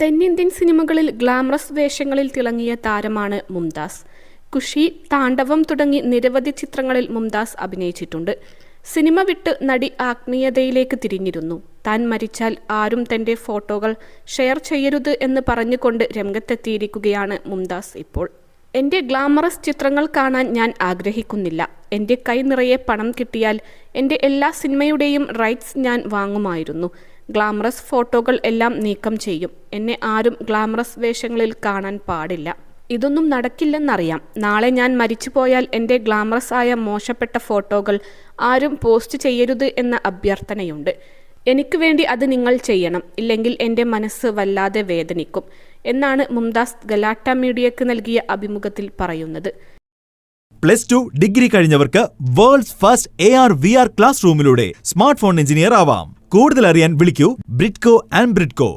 തെന്നിന്ത്യൻ സിനിമകളിൽ ഗ്ലാമറസ് വേഷങ്ങളിൽ തിളങ്ങിയ താരമാണ് മുംതാസ്. കുഷി താണ്ഡവം തുടങ്ങി നിരവധി ചിത്രങ്ങളിൽ മുംതാസ് അഭിനയിച്ചിട്ടുണ്ട്. സിനിമ വിട്ട് നടി ആത്മീയതയിലേക്ക് തിരിഞ്ഞിരുന്നു. താൻ മരിച്ചാൽ ആരും തന്റെ ഫോട്ടോകൾ ഷെയർ ചെയ്യരുത് എന്ന് പറഞ്ഞുകൊണ്ട് രംഗത്തെത്തിയിരിക്കുകയാണ് മുംതാസ് ഇപ്പോൾ. എന്റെ ഗ്ലാമറസ് ചിത്രങ്ങൾ കാണാൻ ഞാൻ ആഗ്രഹിക്കുന്നില്ല. എന്റെ കൈ നിറയെ പണം കിട്ടിയാൽ എന്റെ എല്ലാ സിനിമയുടെയും റൈറ്റ്സ് ഞാൻ വാങ്ങുമായിരുന്നു. ഗ്ലാമറസ് ഫോട്ടോകൾ എല്ലാം നീക്കം ചെയ്യും. എന്നെ ആരും ഗ്ലാമറസ് വേഷങ്ങളിൽ കാണാൻ പാടില്ല. ഇതൊന്നും നടക്കില്ലെന്നറിയാം. നാളെ ഞാൻ മരിച്ചു പോയാൽ എന്റെ ഗ്ലാമറസ് ആയ മോശപ്പെട്ട ഫോട്ടോകൾ ആരും പോസ്റ്റ് ചെയ്യരുത് എന്ന അഭ്യർത്ഥനയുണ്ട്. എനിക്ക് വേണ്ടി അത് നിങ്ങൾ ചെയ്യണം. ഇല്ലെങ്കിൽ എന്റെ മനസ്സ് വല്ലാതെ വേദനിക്കും. എന്നാണ് മുംതാസ് ഗലാട്ട മീഡിയക്ക് നൽകിയ അഭിമുഖത്തിൽ പറയുന്നത്. Plus two degree കഴിഞ്ഞവർക്ക് world's first A R V R class റൂമിലൂടെ smart phone engineer ആവാം. കൂടുതൽ അറിയാൻ വിളിക്കൂ ബ്രിഡ്കോ ആൻഡ് ബ്രിഡ്കോ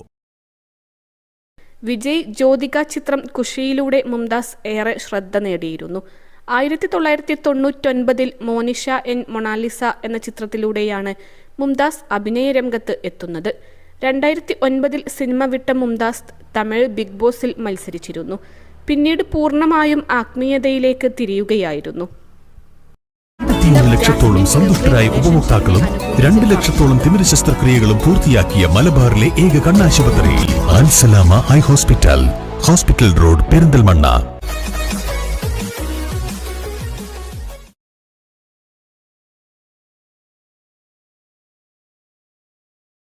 വിജയ് ജ്യോതിക ചിത്രം കുഷിയിലൂടെ മുംതാസ് ഏറെ ശ്രദ്ധ നേടിയിരുന്നു. ആയിരത്തി തൊള്ളായിരത്തി തൊണ്ണൂറ്റൊൻപതിൽ മോനിഷ എൻ മൊണാലിസ എന്ന ചിത്രത്തിലൂടെയാണ് മുംതാസ് അഭിനയ രംഗത്ത് എത്തുന്നത്. രണ്ടായിരത്തി ഒൻപതിൽ സിനിമ വിട്ട മുംതാസ് തമിഴ് ബിഗ് ബോസിൽ മത്സരിച്ചിരുന്നു. പിന്നീട് പൂർണമായും ആത്മീയതയിലേക്ക് തിരിയുകയായിരുന്നു. ലക്ഷത്തോളം സന്തുഷ്ടരായ ഉപഭോക്താക്കളും രണ്ട് ലക്ഷത്തോളം തിമിര ശസ്ത്രക്രിയകളും പൂർത്തിയാക്കിയ മലബാറിലെ ഏക കണ്ണാശുപത്രി Alsalama high hospital hospital road Perinthalmanna.